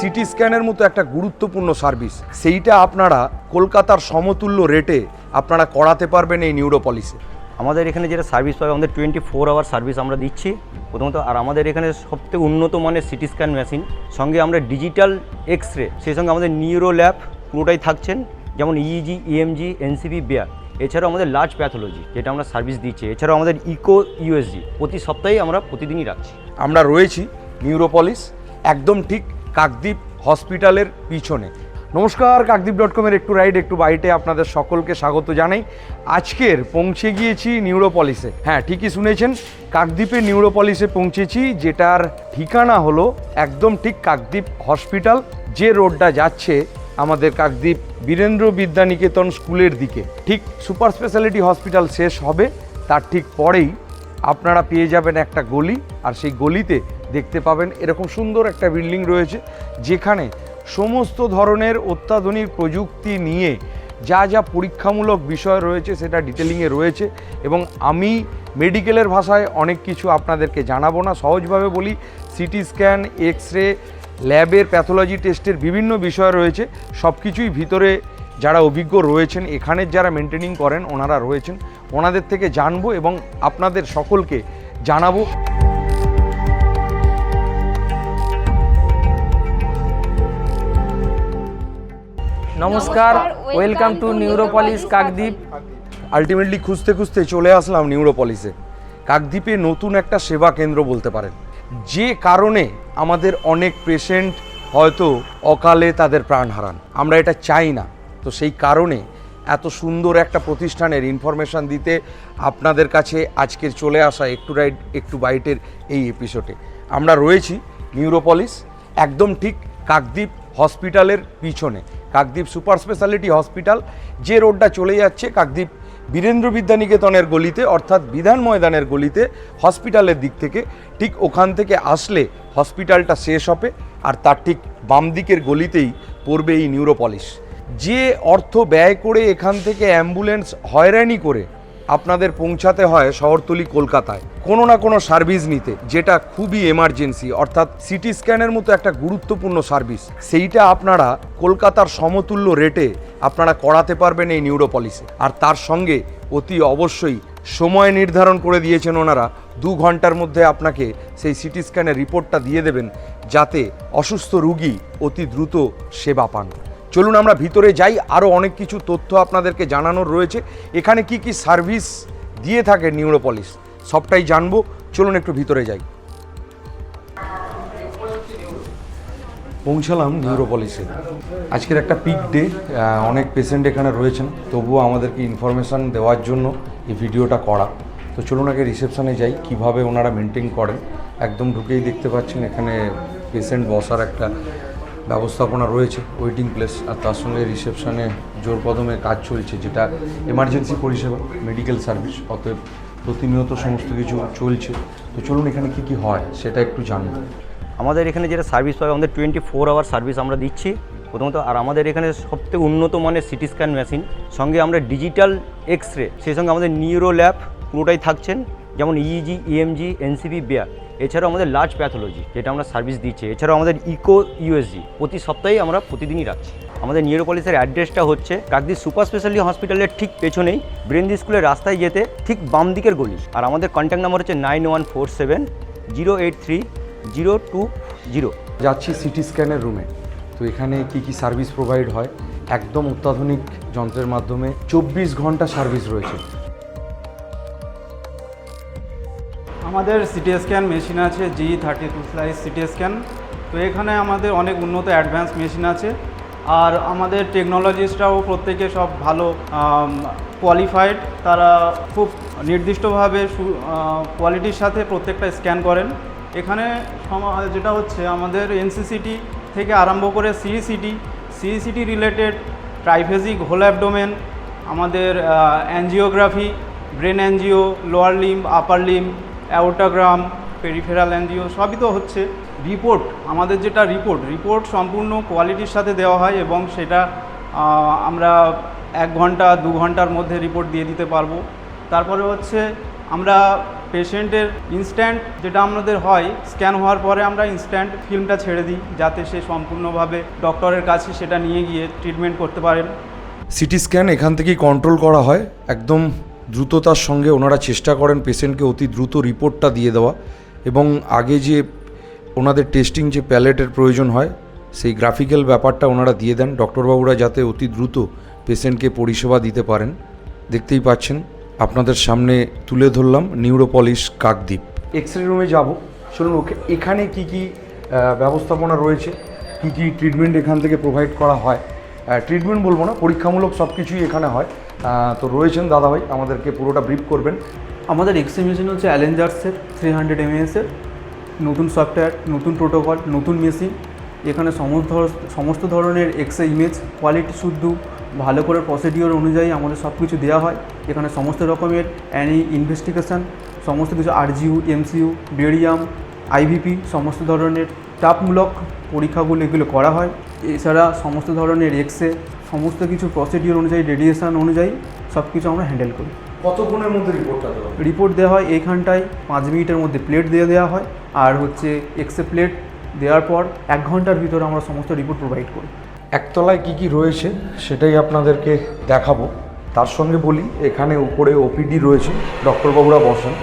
City স্ক্যানের মতো একটা গুরুত্বপূর্ণ সার্ভিস। সেইটা আপনারা কলকাতার সমতুল্য রেটে আপনারা করাতে পারবেন এই নিউরোপলিসে আমাদের এখানে যেটা সার্ভিস পাবে আমাদের টোয়েন্টি ফোর আওয়ার সার্ভিস আমরা দিচ্ছি। প্রথমত আর আমাদের এখানে সবথেকে উন্নত মানের সিটি স্ক্যান মেশিন। সঙ্গে আমরা ডিজিটাল এক্স রে সেই সঙ্গে আমাদের নিউরো ল্যাব পুরোটাই থাকছেন যেমন ইইজি ইএমজি এনসিবি বেয়ার এছাড়াও আমাদের লার্জ প্যাথোলজি যেটা আমরা সার্ভিস দিচ্ছি। এছাড়াও আমাদের ইকো ইউএসজি প্রতি সপ্তাহে আমরা প্রতিদিনই রাখছি। আমরা রয়েছি নিউরোপলিস একদম ঠিক কাকদ্বীপ হসপিটালের পিছনে। নমস্কার কাকদ্বীপ ডট কমের একটু রাইড একটু বাইটে আপনাদের সকলকে স্বাগত জানাই। আজকের পৌঁছে গিয়েছি নিউরোপলিসে হ্যাঁ ঠিকই শুনেছেন কাকদ্বীপে নিউরোপলিসে পৌঁছেছি, যেটার ঠিকানা হলো একদম ঠিক কাকদ্বীপ হসপিটাল, যে রোডটা যাচ্ছে আমাদের কাকদ্বীপ বীরেন্দ্র বিদ্যানিকেতন স্কুলের দিকে। ঠিক সুপার স্পেশালিটি হসপিটাল শেষ হবে, তার ঠিক পরেই আপনারা পেয়ে যাবেন একটা গলি, আর সেই গলিতে দেখতে পাবেন। এরকম সুন্দর একটা বিল্ডিং রয়েছে, যেখানে সমস্ত ধরনের অত্যাধুনিক প্রযুক্তি নিয়ে যা যা পরীক্ষামূলক বিষয় রয়েছে সেটা ডিটেলিংয়ে রয়েছে এবং আমি মেডিকেলের ভাষায় অনেক কিছু আপনাদেরকে জানাব না। সহজভাবে বলি সিটি স্ক্যান এক্স রে ল্যাবের প্যাথোলজি টেস্টের বিভিন্ন বিষয় রয়েছে। সব কিছুই ভিতরে যারা অভিজ্ঞ রয়েছেন, এখানের যারা মেনটেনিং করেন, ওনারা রয়েছেন। ওনাদের থেকে জানব এবং আপনাদের সকলকে জানাব। নমস্কার welcome to Neuropolis Kakdwip ultimately খুঁজতে খুঁজতে চলে আসলাম নিউরোপলিসে কাকদ্বীপে নতুন একটা সেবা কেন্দ্র বলতে পারেন। যে কারণে আমাদের অনেক পেশেন্ট হয়তো অকালে তাদের প্রাণ হারান। আমরা এটা চাই না। তো সেই কারণে এত সুন্দর একটা প্রতিষ্ঠানের ইনফরমেশান দিতে আপনাদের কাছে আজকের চলে আসা একটু রাইড একটু বাইটের এই এপিসোডে আমরা রয়েছি নিউরোপলিস একদম ঠিক কাকদ্বীপ হসপিটালের পিছনে। Kakdwip super speciality hospital. যে রোডটা চলে যাচ্ছে কাকদ্বীপ বীরেন্দ্র বিদ্যানিকেতনের গলিতে, অর্থাৎ বিধান ময়দানের গলিতে, হসপিটালের দিক থেকে। ঠিক ওখান থেকে আসলে হসপিটালটা শেষ হবে, আর তার ঠিক বাম দিকের গলিতেই পড়বে এই নিউরোপলিশ যে অর্থ ব্যয় করে এখান থেকে অ্যাম্বুলেন্স হয়রানি করে আপনাদের পৌঁছাতে হয় শহরতলি কলকাতায়। কোনো না কোনো সার্ভিস নিতে, যেটা খুবই এমার্জেন্সি অর্থাৎ সিটি স্ক্যানের মতো একটা গুরুত্বপূর্ণ সার্ভিস। সেইটা আপনারা কলকাতার সমতুল্য রেটে আপনারা করাতে পারবেন এই নিউরোপলিসে আর তার সঙ্গে অতি অবশ্যই সময় নির্ধারণ করে দিয়েছেন ওনারা। দু ঘণ্টার মধ্যে আপনাকে সেই সিটি স্ক্যানের রিপোর্টটা দিয়ে দেবেন, যাতে অসুস্থ রুগী অতি দ্রুত সেবা পান। চলুন আমরা ভিতরে যাই। আরও অনেক কিছু তথ্য আপনাদেরকে জানানোর রয়েছে। এখানে কি কি সার্ভিস দিয়ে থাকে নিউরোপলিস? সবটাই জানব। চলুন একটু ভিতরে যাই। পৌঁছালাম নিউরোপলিসে। আজকের একটা পিক ডে অনেক পেশেন্ট এখানে রয়েছেন। তবুও আমাদেরকে ইনফরমেশান দেওয়ার জন্য এই ভিডিওটা করা। তো চলুন আগে রিসেপশনে যাই, কীভাবে ওনারা মেনটেন করেন। একদম ঢুকেই দেখতে পাচ্ছেন এখানে পেশেন্ট বসার একটা ব্যবস্থাপনা রয়েছে ওয়েটিং প্লেস আর তার সঙ্গে রিসেপশনে জোর কদমে কাজ চলছে, যেটা এমার্জেন্সি পরিষেবা মেডিকেল সার্ভিস অতএব প্রতিনিয়ত সমস্ত কিছু চলছে। তো চলুন এখানে কি কি হয়, সেটা একটু জানব। আমাদের এখানে যেটা সার্ভিস পাবে, আমাদের টোয়েন্টি ফোর আওয়ার সার্ভিস আমরা দিচ্ছি। প্রথমত, আর আমাদের এখানে সবথেকে উন্নত মানের সিটি স্ক্যান মেশিন সঙ্গে আমরা ডিজিটাল এক্স রে সেই সঙ্গে আমাদের নিউরো ল্যাব পুরোটাই থাকছেন। যেমন ইইজি ইএমজি এনসিবি বেয়ার এছাড়াও আমাদের লার্জ প্যাথোলজি যেটা আমরা সার্ভিস দিচ্ছি, এছাড়াও আমাদের ইকো ইউএসজি প্রতি সপ্তাহে আমরা প্রতিদিনই রাখছি। আমাদের নিউরোপলিসের অ্যাড্রেসটা হচ্ছে কাকদ্বীপ সুপার স্পেশালিটি হসপিটালের ঠিক পেছনেই ব্রেন্দি স্কুলের রাস্তায় যেতে ঠিক বাম দিকের গলি। আর আমাদের কন্ট্যাক্ট নাম্বার হচ্ছে nine one four seven zero eight three zero two zero যাচ্ছি সিটি স্ক্যানের রুমে তো এখানে কি কি সার্ভিস প্রোভাইড হয়? একদম অত্যাধুনিক যন্ত্রের মাধ্যমে চব্বিশ ঘণ্টা সার্ভিস রয়েছে। আমাদের সিটি স্ক্যান মেশিন আছে G thirty two slice CT scan তো এখানে আমাদের অনেক উন্নত অ্যাডভান্স মেশিন আছে। আর আমাদের টেকনোলজিস্টরাও প্রত্যেকে সব ভালো কোয়ালিফাইড তারা খুব নির্দিষ্টভাবে কোয়ালিটির সাথে প্রত্যেকটা স্ক্যান করেন। এখানে যেটা হচ্ছে আমাদের এনসিসিটি থেকে আরম্ভ করে CECT CECT related triphasic whole abdomen আমাদের angiography brain angio lower limb upper limb aortogram peripheral angio সবই তো হচ্ছে। রিপোর্ট আমাদের যেটা রিপোর্ট রিপোর্ট সম্পূর্ণ কোয়ালিটির সাথে দেওয়া হয় এবং সেটা আমরা এক ঘণ্টা, দু ঘণ্টার মধ্যে রিপোর্ট দিয়ে দিতে পারব। তারপরে হচ্ছে আমরা পেশেন্টের ইনস্ট্যান্ট যেটা আমাদের হয় স্ক্যান হওয়ার পরে আমরা ইনস্ট্যান্ট ফিল্মটা ছেড়ে দিই, যাতে সে সম্পূর্ণভাবে ডক্টরের কাছে সেটা নিয়ে গিয়ে ট্রিটমেন্ট করতে পারেন সিটি স্ক্যান এখান থেকেই কন্ট্রোল করা হয়, একদম দ্রুততার সঙ্গে ওনারা চেষ্টা করেন পেশেন্টকে অতি দ্রুত রিপোর্টটা দিয়ে দেওয়া এবং আগে যে ওনাদের টেস্টিং যে প্যালেটের প্রয়োজন হয়, সেই গ্রাফিক্যাল ব্যাপারটা ওনারা দিয়ে দেন। ডক্টরবাবুরা যাতে অতি দ্রুত পেশেন্টকে পরিষেবা দিতে পারেন। দেখতেই পাচ্ছেন, আপনাদের সামনে তুলে ধরলাম নিউরোপলিশ কাকদ্বীপ। এক্স রে রুমে যাব। চলুন ওকে, এখানে কি কি ব্যবস্থাপনা রয়েছে? কি কি ট্রিটমেন্ট এখান থেকে প্রোভাইড করা হয়? ট্রিটমেন্ট বলব না, পরীক্ষামূলক সব কিছুই এখানে হয়। তো রয়েছেন দাদাভাই, আমাদেরকে পুরোটা ব্রিফ করবেন। আমাদের এক্সরে মেশিন হচ্ছে অ্যালেঞ্জার্সের থ্রি হান্ড্রেড এমএএসের নতুন সফটওয়্যার নতুন প্রোটোকল নতুন মেশিন এখানে সমস্ত সমস্ত ধরনের এক্সরে ইমেজ কোয়ালিটি শুদ্ধ, ভালো করে প্রসিডিওর অনুযায়ী আমাদের সব কিছু দেওয়া হয়। এখানে সমস্ত রকমের অ্যানি ইনভেস্টিগেশন সমস্ত কিছু আরজিউ এমসিইউ বেরিয়াম আইভিপি সমস্ত ধরনের চাপমূলক পরীক্ষাগুলো এগুলো করা হয়। এছাড়া সমস্ত ধরনের এক্সরে সমস্ত কিছু প্রসিডিওর অনুযায়ী রেডিয়েশন অনুযায়ী সব কিছু আমরা হ্যান্ডেল করি। কতক্ষণের মধ্যে রিপোর্টটা দেওয়া রিপোর্ট দেওয়া হয় এইখানটায় পাঁচ মিনিটের মধ্যে প্লেট দিয়ে দেওয়া হয় আর হচ্ছে এক্সে প্লেট দেওয়ার পর এক ঘণ্টার ভিতরে আমরা সমস্ত রিপোর্ট প্রোভাইড করি। একতলায় কি কি রয়েছে সেটাই আপনাদেরকে দেখাবো। তার সঙ্গে বলি এখানে উপরে ওপিডি রয়েছে ডক্টরবাবুরা বসেন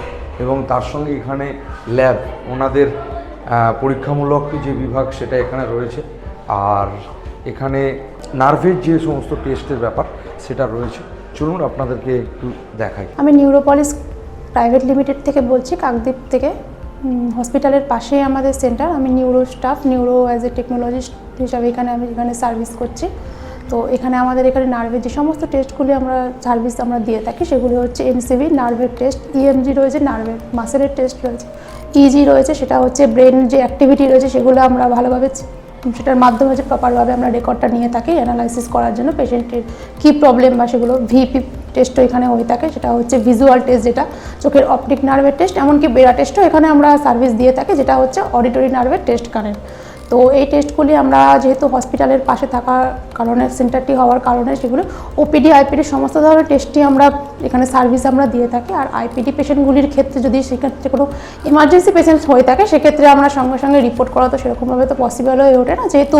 এবং তার সঙ্গে এখানে ল্যাব ওনাদের পরীক্ষামূলক যে বিভাগ সেটা এখানে রয়েছে। আর এখানে নার্ভের যে সমস্ত টেস্টের ব্যাপার সেটা রয়েছে। চলুন আপনাদেরকে একটু দেখাই। আমি নিউরোপলিস প্রাইভেট লিমিটেড থেকে বলছি, কাকদ্বীপ থেকে। হসপিটালের পাশেই আমাদের সেন্টার। আমি neuro staff, neuro as a technologist হিসাবে এখানে আমি এখানে সার্ভিস করছি। তো এখানে আমাদের এখানে নার্ভের যে সমস্ত টেস্টগুলি আমরা সার্ভিস আমরা দিয়ে থাকি, সেগুলি হচ্ছে এনসিবি নার্ভের টেস্ট ইএমজি রয়েছে, নার্ভের মাসেলের টেস্ট রয়েছে। ইজি রয়েছে, সেটা হচ্ছে ব্রেন যে অ্যাক্টিভিটি রয়েছে, সেগুলো আমরা ভালোভাবে সেটার মাধ্যমে হচ্ছে প্রপারভাবে আমরা রেকর্ডটা নিয়ে থাকি অ্যানালাইসিস করার জন্য পেশেন্টের কী প্রবলেম বা সেগুলো ভিপি টেস্টও এখানে হয়ে থাকে, সেটা হচ্ছে ভিজুয়াল টেস্ট যেটা, চোখের অপটিক নার্ভের টেস্ট এমনকি বেড়া টেস্টও এখানে আমরা সার্ভিস দিয়ে থাকি, যেটা হচ্ছে অডিটরি নার্ভের টেস্ট কারেন্ট তো এই টেস্টগুলি আমরা যেহেতু হসপিটালের পাশে থাকার কারণে সেন্টারটি হওয়ার কারণে সেগুলো ওপিডি আইপিডি সমস্ত ধরনের টেস্টই আমরা এখানে সার্ভিস আমরা দিয়ে থাকি। আর আইপিডি পেশেন্টগুলির ক্ষেত্রে যদি সেক্ষেত্রে কোনো ইমার্জেন্সি পেশেন্ট হয়ে থাকে, সেক্ষেত্রে আমরা সঙ্গে সঙ্গে রিপোর্ট করা তো সেরকমভাবে তো পসিবল হয়ে ওঠে না। যেহেতু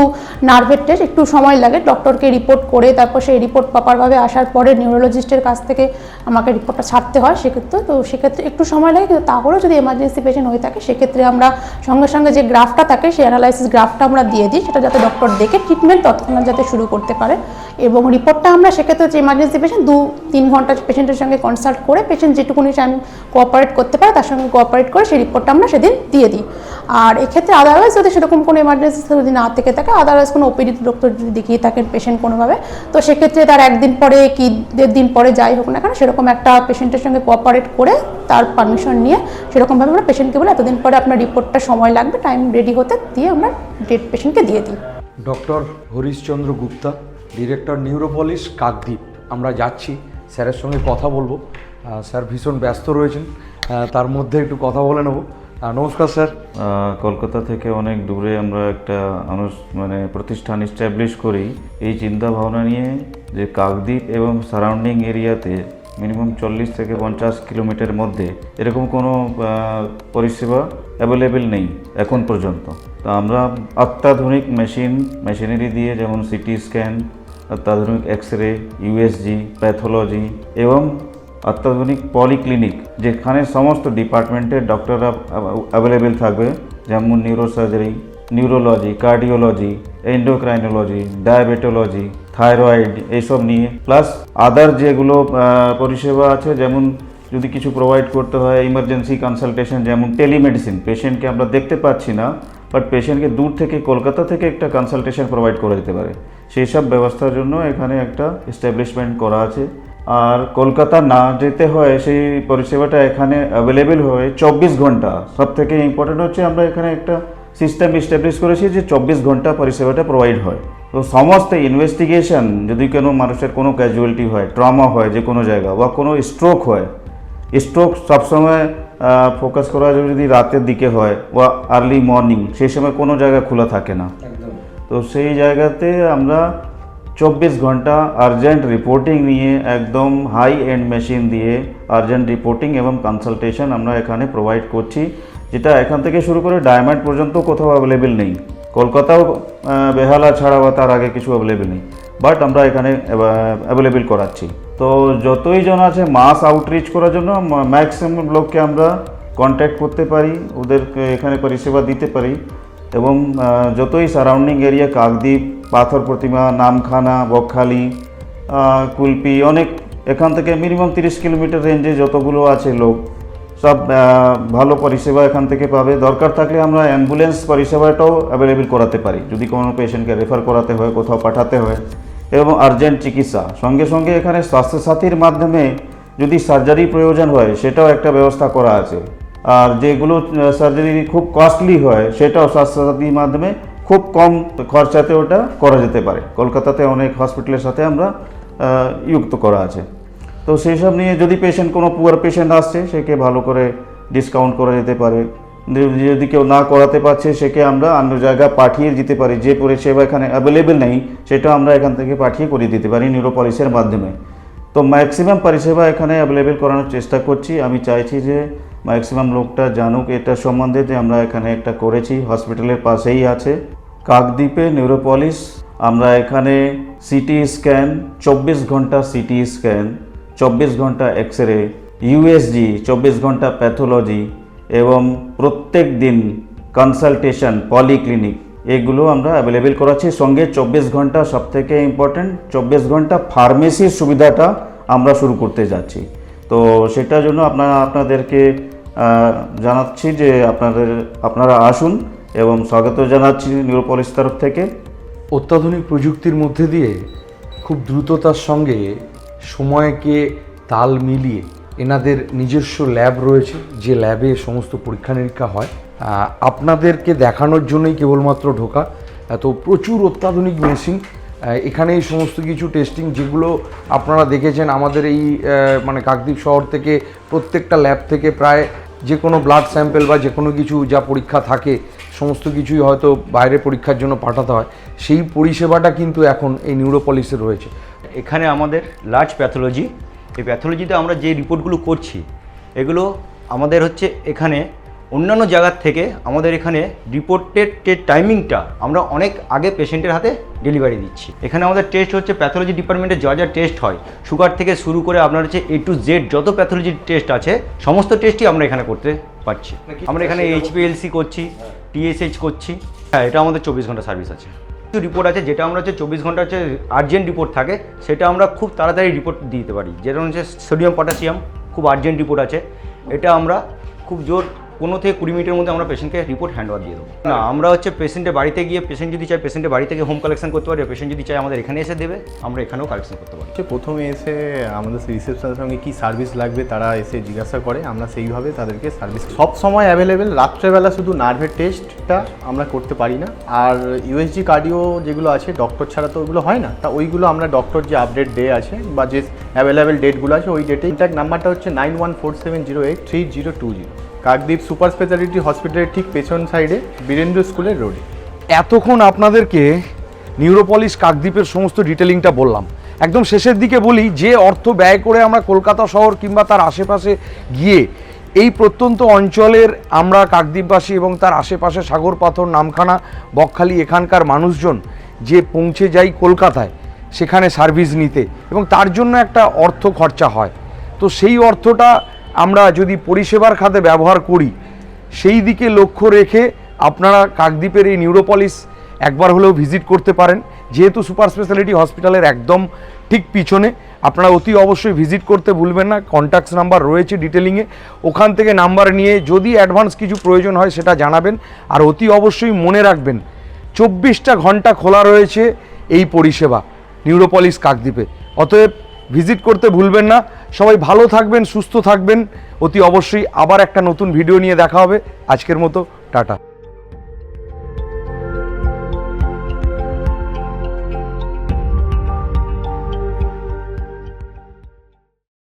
নার্ভের টেস্ট একটু সময় লাগে ডক্টরকে রিপোর্ট করে তারপর সেই রিপোর্ট প্রপারভাবে আসার পরে নিউরোলজিস্টের কাছ থেকে আমাকে রিপোর্টটা ছাড়তে হয় সেক্ষেত্রে। তো সেক্ষেত্রে একটু সময় লাগে, কিন্তু তাহলেও যদি এমার্জেন্সি পেশেন্ট হয়ে থাকে, সেক্ষেত্রে আমরা সঙ্গে সঙ্গে যে গ্রাফটা থাকে, সেই অ্যানালাইসিস গ্রাফটা আমরা দিয়ে দিই, সেটা যাতে ডক্টর দেখে ট্রিটমেন্ট তৎক্ষণাৎ যাতে শুরু করতে পারে। এবং রিপোর্টটা আমরা সেক্ষেত্রে হচ্ছে ইমার্জেন্সি পেশেন্ট দু, তিন ঘণ্টা পেশেন্টের সঙ্গে কনসাল্ট করে পেশেন্ট যেটুকুনি টাইম কোঅপারেট করতে পারে, তার সঙ্গে কোঅপারেট করে সেই রিপোর্টটা আমরা সেদিন দিয়ে দিই। আর এক্ষেত্রে আদারওয়াইজ যদি সেরকম কোনো এমার্জেন্সি যদি না থেকে থাকে আদারওয়াইজ কোনো ওপিডি ডক্টর যদি দেখিয়ে থাকেন পেশেন্ট কোনোভাবে, তো সেক্ষেত্রে তার একদিন পরে কি দেড় দিন পরে যাই হোক না কেন, সেরকম একটা পেশেন্টের সঙ্গে কোঅপারেট করে তার পারমিশন নিয়ে সেরকমভাবে আমরা পেশেন্টকে বলে এতদিন পরে আপনার রিপোর্টটা সময় লাগবে টাইম রেডি হতে দিয়ে আমরা ডেট পেশেন্টকে দিয়ে দিই। Doctor Harishchandra Gupta director Neuropolis Kakdwip. আমরা যাচ্ছি, স্যারের সঙ্গে কথা বলব। স্যার ভীষণ ব্যস্ত রয়েছেন। তার মধ্যে একটু কথা বলে নেব। নমস্কার, স্যার। কলকাতা থেকে অনেক দূরে আমরা একটা মানে প্রতিষ্ঠান স্ট্যাবলিশ করি। এই চিন্তা ভাবনা নিয়ে যে কাকদ্বীপ এবং সারাউন্ডিং এরিয়াতে মিনিমাম চল্লিশ থেকে পঞ্চাশ কিলোমিটার মধ্যে এরকম কোনো পরিষেবা অ্যাভেলেবেল নেই এখন পর্যন্ত। তো আমরা অত্যাধুনিক মেশিন মেশিনারি দিয়ে যেমন সিটি স্ক্যান অত্যাধুনিক এক্স রে ইউএসজি প্যাথোলজি এবং অত্যাধুনিক পলিক্লিনিক যেখানে সমস্ত ডিপার্টমেন্টের ডক্টররা অ্যাভেলেবেল থাকবে, যেমন neurosurgery neurology cardiology endocrinology diabetology thyroid এইসব নিয়ে। প্লাস আদার যেগুলো পরিষেবা আছে, যেমন যদি কিছু প্রোভাইড করতে হয় ইমার্জেন্সি কনসালটেশন যেমন টেলিমেডিসিন পেশেন্টকে আমরা দেখতে পাচ্ছি না বাট পেশেন্টকে দূর থেকে, কলকাতা থেকে একটা কনসালটেশন প্রোভাইড করে দিতে পারে। সেই সব ব্যবস্থার জন্য এখানে একটা এস্টাবলিশমেন্ট করা আছে। আর কলকাতা না যেতে হয় সেই পরিষেবাটা এখানে অ্যাভেলেবেল হয় চব্বিশ ঘণ্টা। সব থেকে ইম্পর্টেন্ট হচ্ছে আমরা এখানে একটা সিস্টেম এস্টাবলিশ করেছি যে চব্বিশ ঘণ্টা পরিষেবাটা প্রোভাইড হয়। তো সমস্ত ইনভেস্টিগেশন যদি কোনো মানুষের কোনো ক্যাজুয়ালিটি হয় ট্রমা হয় যে কোনো জায়গা বা কোনো স্ট্রোক হয় স্ট্রোক সবসময় ফোকাস করা যাবে যদি রাতের দিকে হয় বা আর্লি মর্নিং সেই সময় কোনো জায়গা খোলা থাকে না। তো সেই জায়গাতে আমরা চব্বিশ ঘণ্টা আর্জেন্ট রিপোর্টিং নিয়ে একদম হাই এন্ড মেশিন দিয়ে আর্জেন্ট রিপোর্টিং এবং কনসালটেশন আমরা এখানে প্রোভাইড করছি, যেটা এখান থেকে শুরু করে ডায়মন্ড পর্যন্ত কোথাও অ্যাভেলেবেল নেই। কলকাতাও বেহালা ছাড়া বা তার আগে কিছু অ্যাভেলেবেল নেই। বাট আমরা এখানে অ্যাভেলেবেল করাচ্ছি। তো যতই জন আছে মাস আউটরিচ করার জন্য ম্যাক্সিমাম লোককে আমরা কন্ট্যাক্ট করতে পারি, ওদেরকে এখানে পরিষেবা দিতে পারি। এবং যতই সারাউন্ডিং এরিয়া কাকদ্বীপ পাথর প্রতিমা, নামখানা, বকখালি কুলপি, অনেক, এখান থেকে মিনিমাম তিরিশ কিলোমিটার রেঞ্জে যতগুলো আছে লোক, সব ভালো পরিষেবা এখান থেকে পাবে। দরকার থাকলে আমরা অ্যাম্বুলেন্স পরিষেবাটাও অ্যাভেলেবেল করাতে পারি। যদি কোনো পেশেন্টকে রেফার করাতে হয়, কোথাও পাঠাতে হয়, এবং আর্জেন্ট চিকিৎসা। সঙ্গে সঙ্গে এখানে স্বাস্থ্যসাথীর মাধ্যমে যদি সার্জারি প্রয়োজন হয়, সেটাও একটা ব্যবস্থা করা আছে। আর যেগুলো সার্জারি খুব কস্টলি হয়, সেটাও স্বাস্থ্যসাথীর মাধ্যমে খুব কম খরচাতে ওটা করা যেতে পারে। কলকাতাতে অনেক হসপিটালের সাথে আমরা যুক্ত করা আছে। তো সেই সব নিয়ে যদি পেশেন্ট কোনো পুয়ার পেশেন্ট আসছে, সেকে ভালো করে ডিসকাউন্ট করা যেতে পারে। যদি- কেউ না করাতে পারছে, সেকে আমরা অন্য জায়গায় পাঠিয়ে দিতে পারি। যে পরিষেবা এখানে অ্যাভেলেবেল নেই, সেটা আমরা এখান থেকে পাঠিয়ে করিয়ে দিতে পারি নিউরোপলিসের মাধ্যমে। তো ম্যাক্সিমাম পরিষেবা এখানে অ্যাভেলেবেল করানোর চেষ্টা করছি। আমি চাইছি যে ম্যাক্সিমাম লোকটা জানুক। এটা সম্বন্ধে যে আমরা এখানে একটা করেছি। হসপিটালের পাশেই আছে। কাকদ্বীপে নিউরোপলিস, আমরা এখানে সিটি স্ক্যান, চব্বিশ ঘণ্টা সিটি স্ক্যান, চব্বিশ ঘণ্টা এক্স রে ইউএসজি চব্বিশ ঘণ্টা প্যাথোলজি এবং প্রত্যেক দিন কনসালটেশন, পলিক্লিনিক, এগুলো আমরা অ্যাভেলেবেল করাচ্ছি। সঙ্গে চব্বিশ ঘণ্টা সবথেকে ইম্পর্ট্যান্ট চব্বিশ ঘণ্টা ফার্মেসির সুবিধাটা আমরা শুরু করতে যাচ্ছি। তো সেটার জন্য আপনারা, আপনাদেরকে জানাচ্ছি যে আপনাদের, আপনারা আসুন। এবং স্বাগত জানাচ্ছি নিউরোপলিস তরফ থেকে। অত্যাধুনিক প্রযুক্তির মধ্যে দিয়ে খুব দ্রুততার সঙ্গে সময়কে তাল মিলিয়ে এনাদের নিজস্ব ল্যাব রয়েছে, যে ল্যাবে সমস্ত পরীক্ষা নিরীক্ষা হয়। আপনাদেরকে দেখানোর জন্যই কেবলমাত্র ঢোকা। এত প্রচুর অত্যাধুনিক মেশিন এখানে এই সমস্ত কিছু টেস্টিং যেগুলো আপনারা দেখেছেন, আমাদের এই মানে কাকদ্বীপ শহর থেকে প্রত্যেকটা ল্যাব থেকে প্রায় যে কোনো ব্লাড স্যাম্পেল বা যে কোনো কিছু যা পরীক্ষা থাকে, সমস্ত কিছুই হয়তো বাইরে পরীক্ষার জন্য পাঠাতে হয়। সেই পরিষেবাটা কিন্তু এখন এই নিউরোপলিসে রয়েছে। এখানে আমাদের লার্জ প্যাথোলজি এই প্যাথোলজিতে আমরা যে রিপোর্টগুলো করছি, এগুলো আমাদের হচ্ছে এখানে অন্যান্য জায়গার থেকে আমাদের এখানে রিপোর্টের যে টাইমিংটা আমরা অনেক আগে পেশেন্টের হাতে ডেলিভারি দিচ্ছি। এখানে আমাদের টেস্ট হচ্ছে প্যাথোলজি ডিপার্টমেন্টে যা যা টেস্ট হয় সুগার থেকে শুরু করে আপনার হচ্ছে এ টু জেড যত প্যাথোলজির টেস্ট আছে সমস্ত টেস্টই আমরা এখানে করতে পারছি। আমরা এখানে এইচপিএলসি করছি টিএসএইচ করছি। হ্যাঁ এটা আমাদের চব্বিশ ঘণ্টা সার্ভিস আছে। কিছু রিপোর্ট আছে যেটা আমরা হচ্ছে চব্বিশ ঘণ্টা হচ্ছে আর্জেন্ট রিপোর্ট থাকে সেটা আমরা খুব তাড়াতাড়ি রিপোর্ট দিতে পারি। যেটা হচ্ছে সোডিয়াম পটাশিয়াম খুব আর্জেন্ট রিপোর্ট আছে। এটা আমরা খুব জোর পনেরো থেকে কুড়ি মিনিটের মধ্যে আমরা পেশেন্টকে রিপোর্ট হ্যান্ড ওভার দিয়ে দেবো। না, আমরা হচ্ছে পেশেন্টের বাড়িতে গিয়ে পেশেন্ট যদি চাই পেশেন্টের বাড়ি থেকে হোম কালেকশন করতে পারি পেশেন্ট যদি চাই আমাদের এখানে এসে দেবে, আমরা এখানেও কালেকশন করতে পারি প্রথমে এসে আমাদের রিসেপশনের সঙ্গে কি সার্ভিস লাগবে, তারা এসে জিজ্ঞাসা করে, আমরা সেইভাবে তাদেরকে সার্ভিস সব সময় অ্যাভেলেবেল রাত্রেবেলা শুধু নার্ভের টেস্টটা আমরা করতে পারি না। আর ইউএসজি কার্ডিও যেগুলো আছে ডক্টর ছাড়া তো ওগুলো হয় না। তা ওইগুলো আমরা ডক্টর যে আপডেট ডে আছে, বা যে অ্যাভেলেবেল ডেটগুলো আছে, ওই ডেটে ইনট্যাক্ট নাম্বারটা হচ্ছে nine one four seven zero eight three zero two zero Kakdwip super speciality হসপিটালের ঠিক পেছন সাইডে বীরেন্দ্র স্কুলের রোডে। এতক্ষণ আপনাদেরকে নিউরোপলিস কাকদ্বীপের সমস্ত ডিটেলিংটা বললাম। একদম শেষের দিকে বলি, যে অর্থ ব্যয় করে আমরা কলকাতা শহর কিংবা তার আশেপাশে গিয়ে এই প্রত্যন্ত অঞ্চলের আমরা কাকদ্বীপবাসী এবং তার আশেপাশে সাগর পাথর, নামখানা, বকখালি এখানকার মানুষজন যে পৌঁছে যাই কলকাতায়, সেখানে সার্ভিস নিতে এবং তার জন্য একটা অর্থ খরচা হয়। তো সেই অর্থটা আমরা যদি পরিষেবার খাতে ব্যবহার করি, সেই দিকে লক্ষ্য রেখে আপনারা কাকদ্বীপের এই নিউরোপলিস একবার হলেও ভিজিট করতে পারেন। যেহেতু সুপার স্পেশালিটি হসপিটালের একদম ঠিক পিছনে, আপনারা অতি অবশ্যই ভিজিট করতে ভুলবেন না। কন্ট্যাক্টস নাম্বার রয়েছে ডিটেলিংয়ে। ওখান থেকে নাম্বার নিয়ে যদি অ্যাডভান্স কিছু প্রয়োজন হয় সেটা জানাবেন। আর অতি অবশ্যই মনে রাখবেন, চব্বিশটা ঘণ্টা খোলা রয়েছে এই পরিষেবা নিউরোপলিস কাকদ্বীপে। অতএব ভিজিট করতে ভুলবেন না। সবাই ভালো থাকবেন, সুস্থ থাকবেন। অতি অবশ্যই আবার একটা নতুন ভিডিও নিয়ে দেখা হবে। আজকের মতো, টাটা।